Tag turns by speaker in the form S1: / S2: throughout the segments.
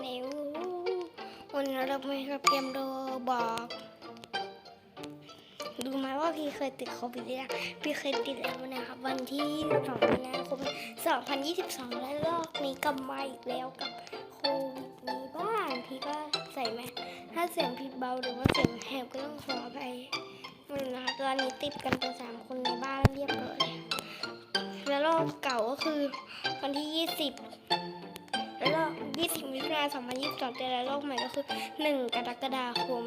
S1: เนววันนี้เราไปกับเกมโรบอกดูไหมว่าพี่เคยติดโควิดหรือยังพี่เคยติดแล้วนะครับ วันที่2มีนาคม2022 และรอบนี้กลับมาอีกแล้วกับโควิดนี้บ้างพี่ก็ใส่ไหมสถ้าเสียงพี่เบาหรือว่าเสียงแหบก็ต้องขออภัยมันนะคะตอนนี้ติดกันไปสามคนในบ้านเรียบร้อยแล้วรอบเก่าก็คือวันที่ 20 แล้วก็20มิถุนายน2022 เจอโลกใหม่ก็คือ 1 กรกฎาคม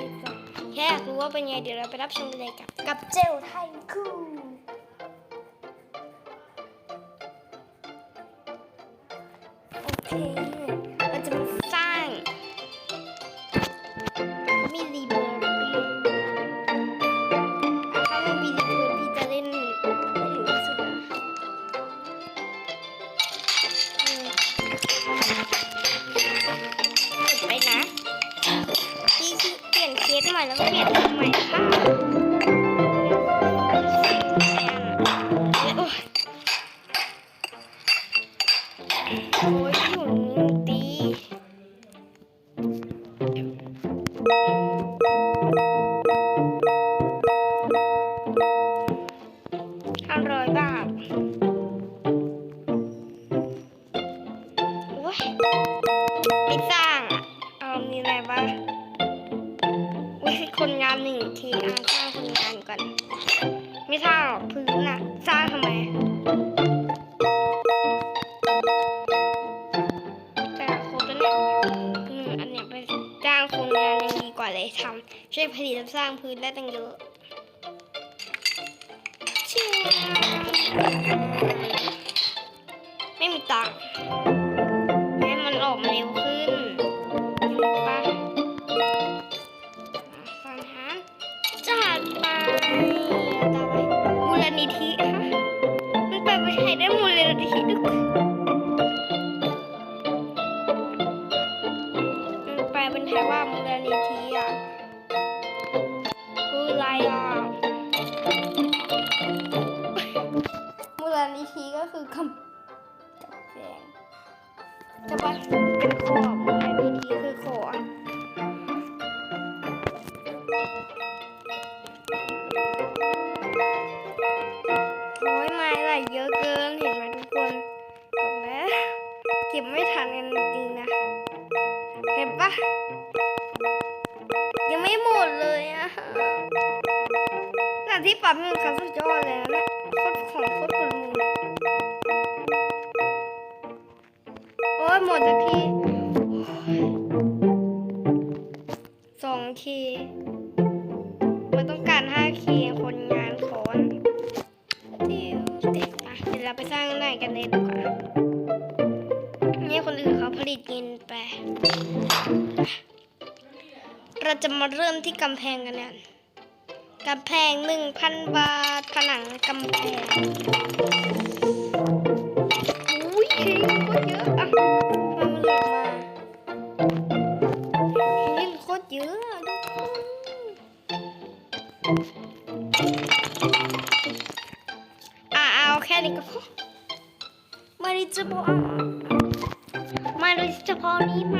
S1: 2022 แค่อยากรู้ว่าเป็นไง เดี๋ยวเราไปรับชมกันเลยกับ กับเจลไทยคูโอเค ช่วยผลิตและสร้างพื้นได้ตั้งเยอะ งานที่ปรับมือคันสุดยอดเลยนะเนี่ยโคตรของโคตรปรุงโอ้ยหมดสักทีสองคีมันต้องการห้าคีคนงานขอนติวเด็กอะเดี๋ยวเราไปสร้างไหนกันเลยดีกว่านี่คนอื่นเขาผลิตเงินไป เราจะมาเริ่มที่กำแพงกันเนี่ย กำแพงหนึ่งพันบาท ผนังกำแพงอุ้ยเคโคตรเยอะอะมามันหลุดมาเล่นโคตรเยอะอะทุกคนอะเอาแค่นี้ก็พอมาดิจะพอมาดิจะพอนี้มา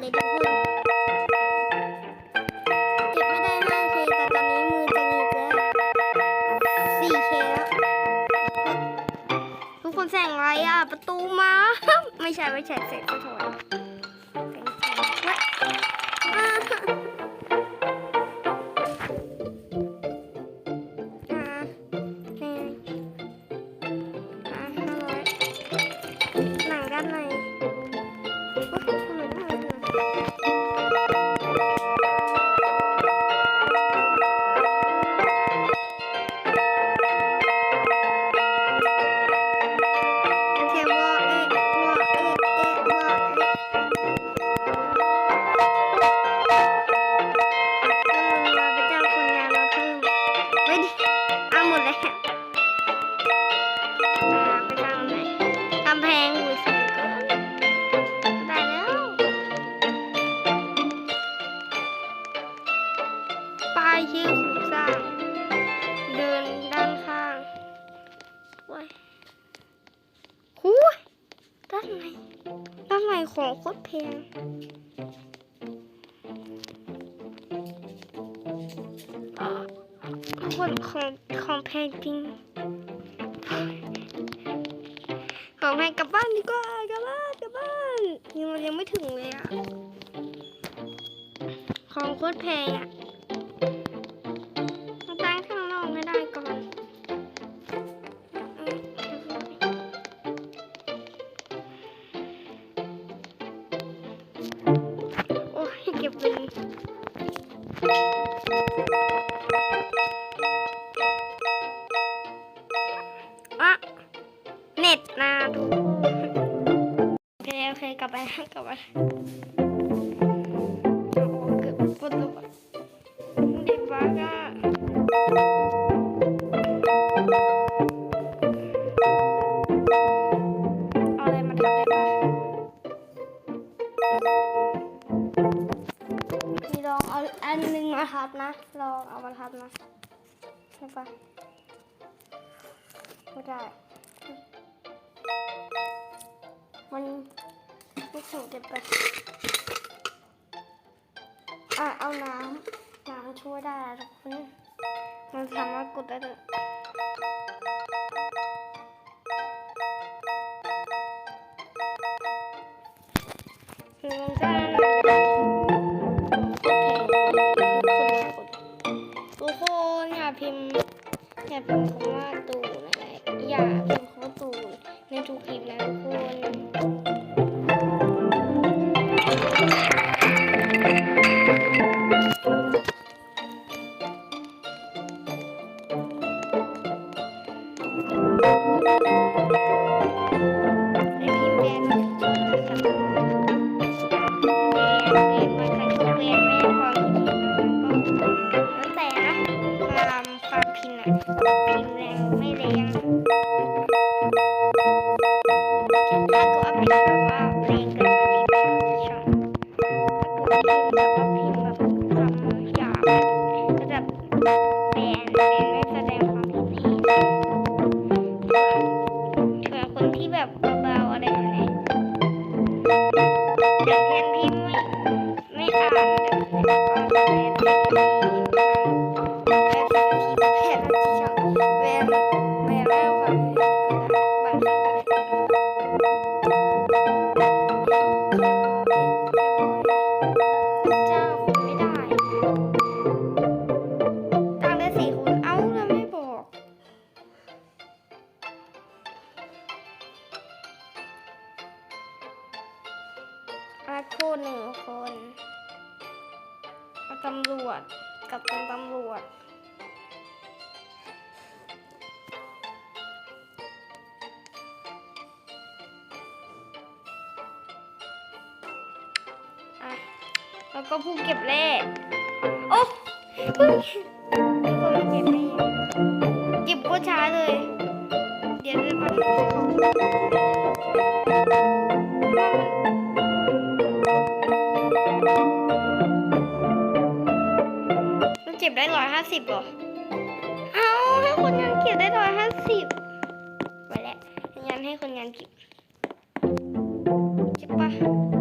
S1: เลยทุกคนเก็บไม่ได้ 5K แต่ตอนนี้มือจะหงิกแล้ว 4K แล้วทุกคนแสงอะไรอะ ประตูมา ไม่ใช่ ไม่ใช่เสร็จก็ถอน พงหูสูงเกตายแล้วไป้ชื่อโครสร้าง เดินด้านข้างโอ้ยหูด้านในด้านในของโคตรแพงของของแพงจริง พงอะมาตั้งข้างนอกไม่ได้ก่อน โอ้ยเก็บเงิอะเน็ตนาดู โอเค โอเค กลับไปกลับไป everyone. มันเก็บได้ร้อยห้าสิบเหรอ เอาให้คนงานเก็บได้ร้อยห้าสิบไปแล้วงานให้คนงานเก็บเก็บปะ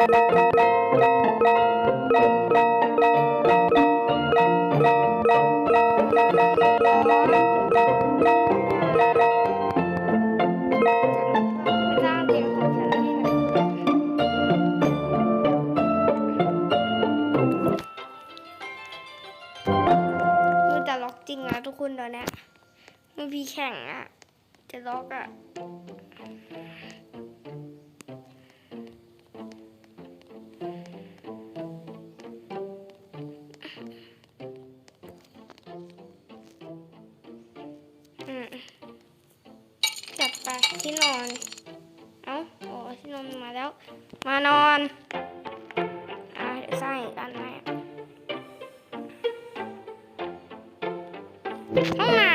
S1: Thank you. ที่นอน เอา้าโอ้ที่นอนมาแล้ว มานอนอ่าสร้างอีกอันไหมห้องน้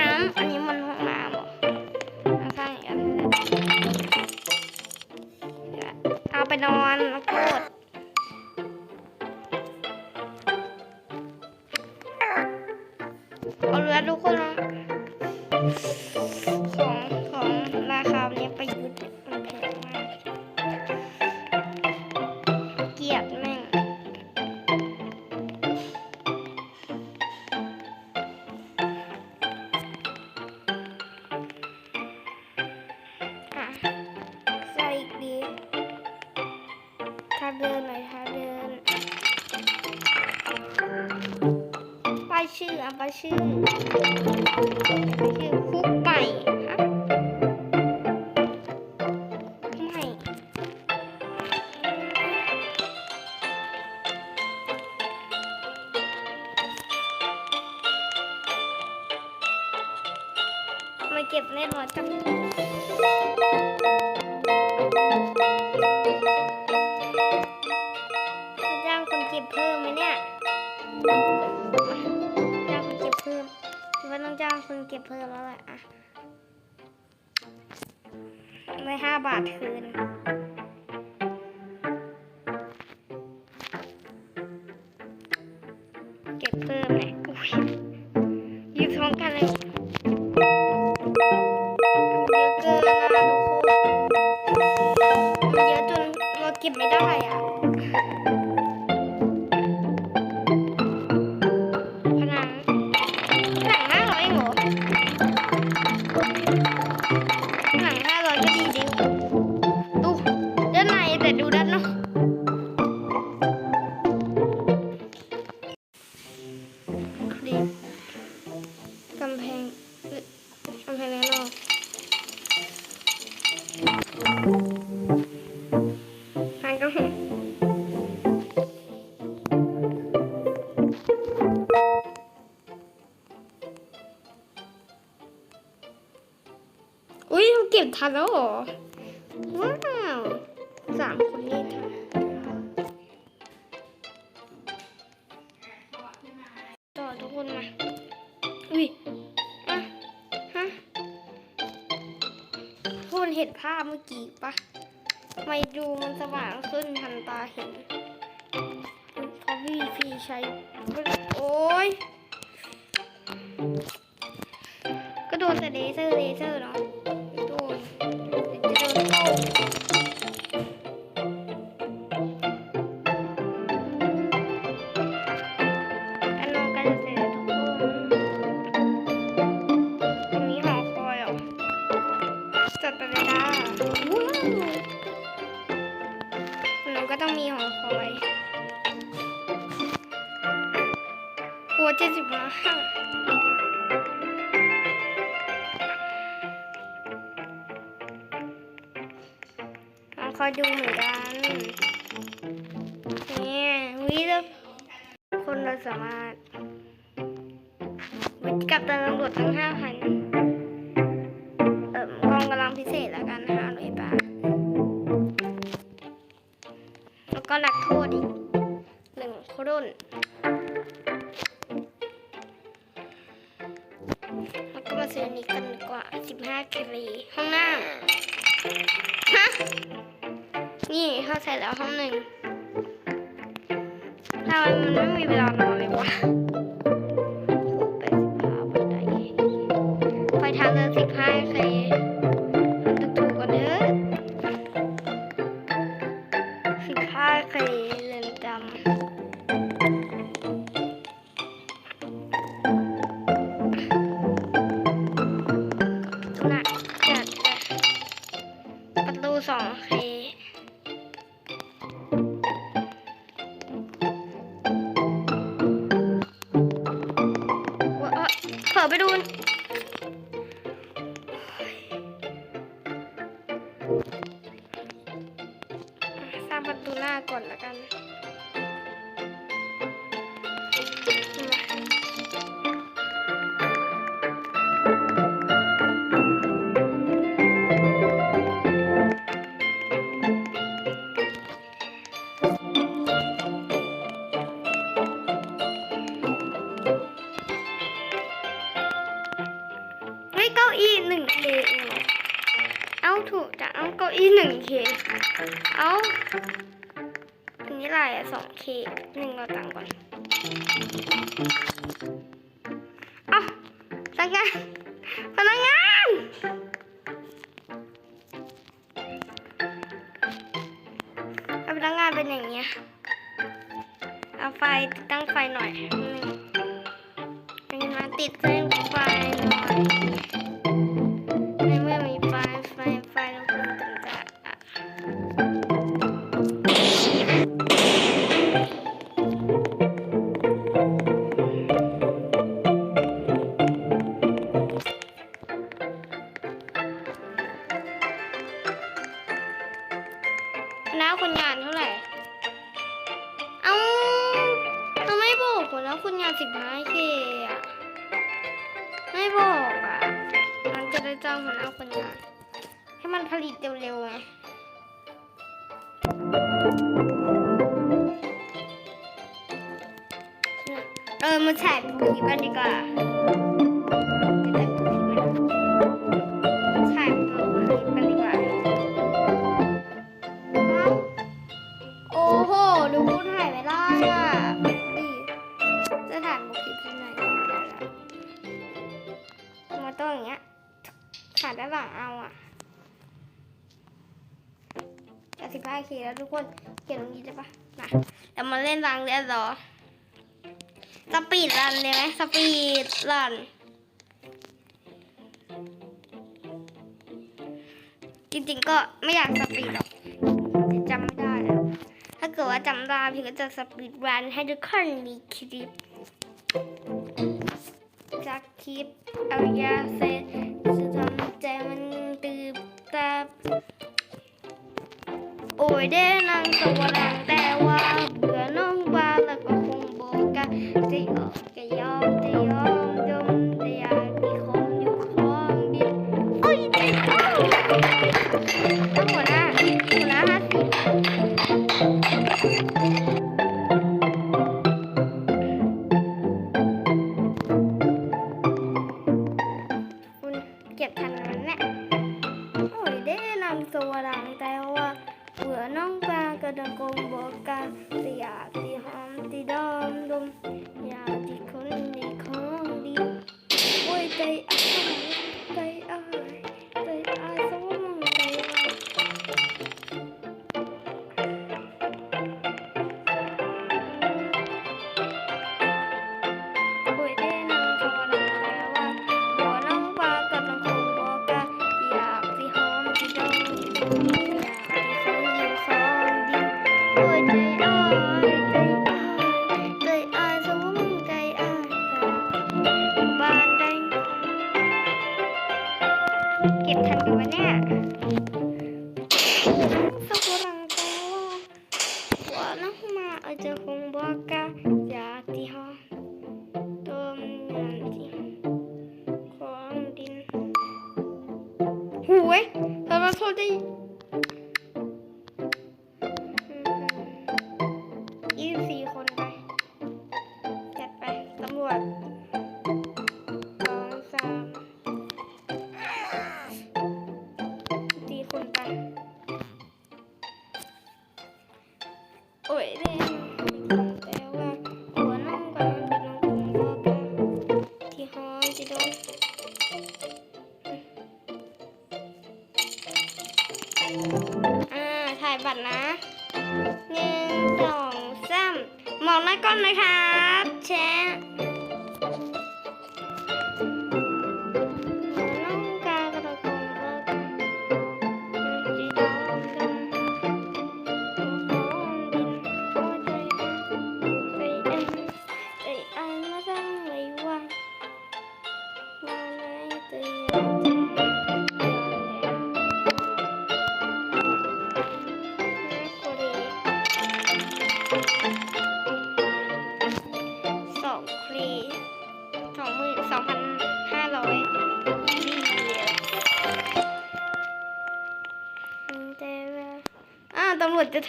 S1: ชื่อเอาไปชื่อชื่อ ก็บไม่ได้อะ ห็นภาพเมื่อกี้ปะไม่ดูมันสว่างขึ้นทันตาเห็นเพราพี่พี่ใช้ โอ้ยก็โดนแต่เลเซอร์เลเซอร์เนาะ กับตำรวจทั้งห้าพันเอ่อกองกำลังพิเศษแล้วกันห้าร้อยบาท แล้วก็หลักโทษอีกหนึ่งรุ่นแล้วก็มาซื้อนี้กันกว่า15เครีห้องน้ำฮะ นี่เข้าใส่แล้วห้องหนึ่งทำไมมันไม่มีเวลานอนเลยวะางเดินสิบห้าเคมันถูกกันเด้อสิบห้าเคเรือนจำน่ะจัดประตูสองคว้าเผลอไปดู เป็นอย่างเงี้ยเอาไฟติดตั้งไฟหน่อยหนึ่งเป็นมาติดเส้นไฟหน่อย ทุกคนเขียนตรงนี้ได้ปะมาเดี๋ยวมาเล่นรังเรียนรอสปีดรันเลยไหมสปีดรัน จริงๆก็ไม่อยากสปีดหรอกจำไม่ได้แล้วถ้าเกิดว่าจำได้พี่ก็จะสปีดรันให้ทุกคนมีคลิปจากคลิปเอายาเซจะทำใจมันตื่นตาโอ้ยเด้นางสวรังแต่ว่าเบื่อน้องบ้าแล้วก็คงบอกกันจะยอมจะยอมจะยอม อ่าถ่ายบัตรนะหนึ่งสองสามมองหน้ากล้องนะครับแชร์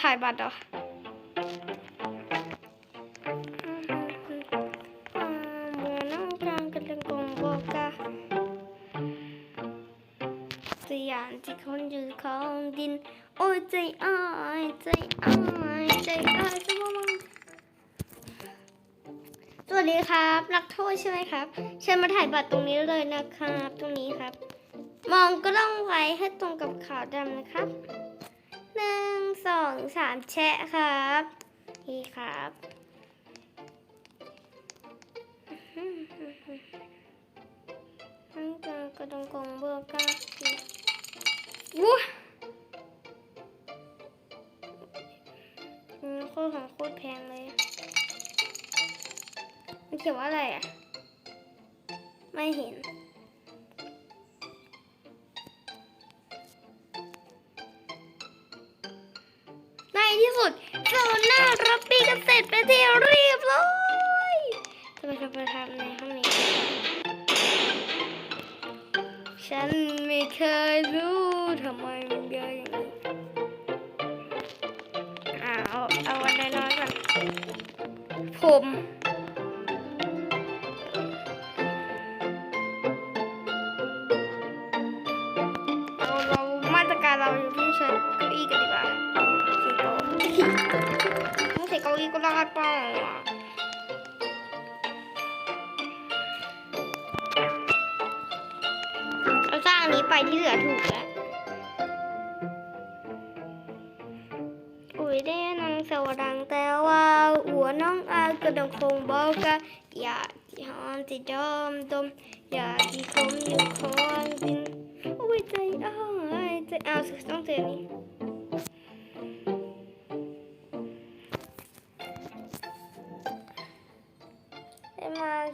S1: ายบัตรเหรอเมื่อน้องกลางกำลังกงบกกะสยามที่คนอยู่ของดิน โอ้ยใจอ้ายใจอ้ายใจอ้ายสมองสวัสดีครับ รักโทษใช่ไหมครับ เชิญมาถ่ายบัตรตรงนี้เลยนะครับ ตรงนี้ครับ มองก็ต้องไว้ให้ตรงกับขาวดำนะครับหนึ่ง สองสามแชะครับนี่ครับทั้งกากระดองกงเบอร์กาวู้อืมโคตรของโคตรแพงเลยมันเขียนว่าอะไรอะ ไม่เห็น หน้ารับปีกันเสร็จไปที่เรียบร้อยจะไปทำประทำในห้องนี้ ฉันไม่เคยรู้ทำไมมันเยอะอย่างนี้อ่าเอาเอาวันน้อยก่อนผม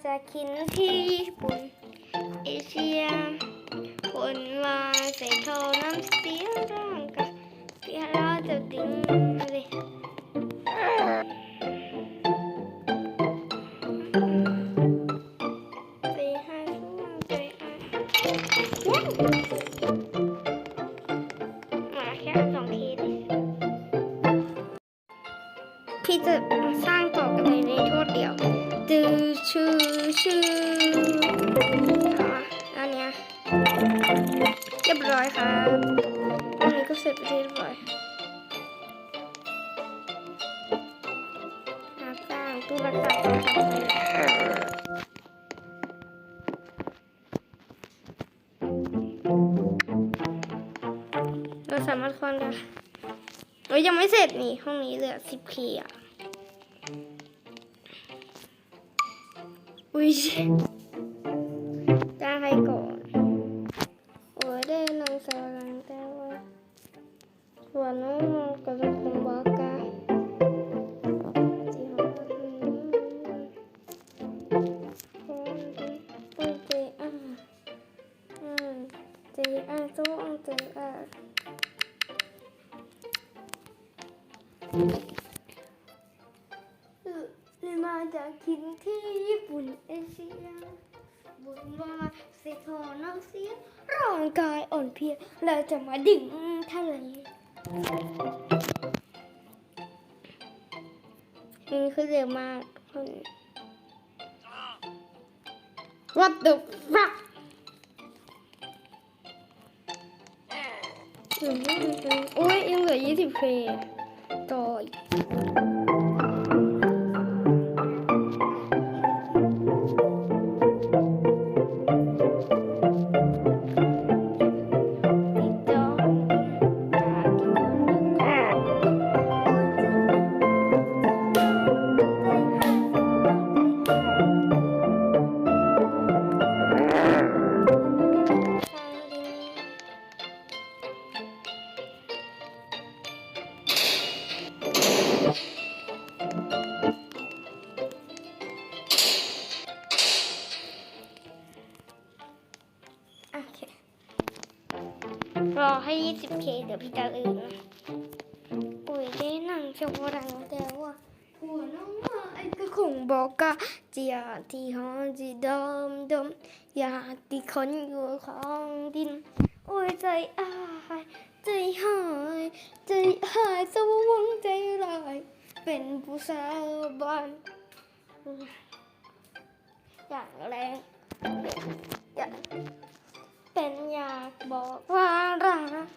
S1: จะกินที่ญี่ปุ่น เอเชียคนมาใส่โทน้ำเสียงร่างกายเพียเราจะติ้ง เราสามารถคอนได้เอ้ยยังไม่เสร็จนี่ ห้องนี้เหลือสิบคีอะอุ้ย โอ้ยยังเหลือ 20 เพลต่อ คงบอกกะจะอยที่หอจีดมดมอยากที่คนอยู่ของดิน โอ้ยใจอายใจหายใจหายสวงใจลายเป็นผู้สาวบ้านอย่างแรงอยากเป็นอยากบอกว่ารัก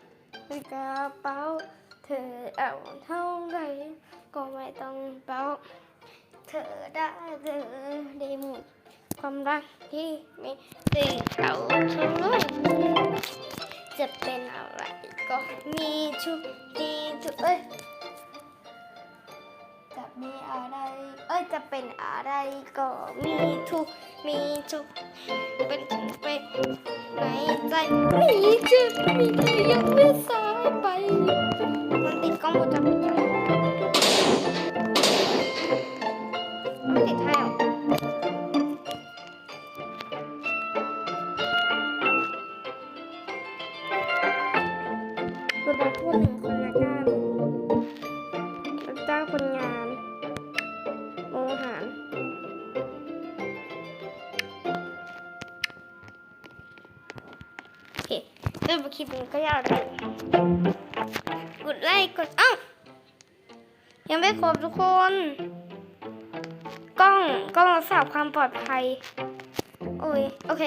S1: ในกระเป๋าเธอเอาเท่าไรก็ไม่ต้องเป่า เธอได้เธอได้หมดความรักที่มีติดเอาเท่าไรจะเป็นอะไรก็มีชุดดีทุกเอ้ยจะมีอะไร เอ้ยจะเป็นอะไรก็มีทุกมีทุกเป็นเป็นในใจมีจุดมีใจยังไม่สายไป มันติดกล้องวงจรปิด ก็ยาวเลยกดไลค์กดอ้าวยังไม่ครบทุกคน กล้องกล้องรักษาความปลอดภัย โอ้ย โอเค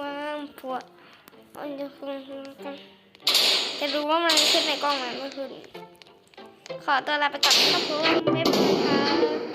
S1: วางปวดมันจะคงจะดูว่ามันขึ้นในกล้องไหมเมื่อคืนขอตัวลาไปก่อนนะครับผมบ๊ายบายค่ะ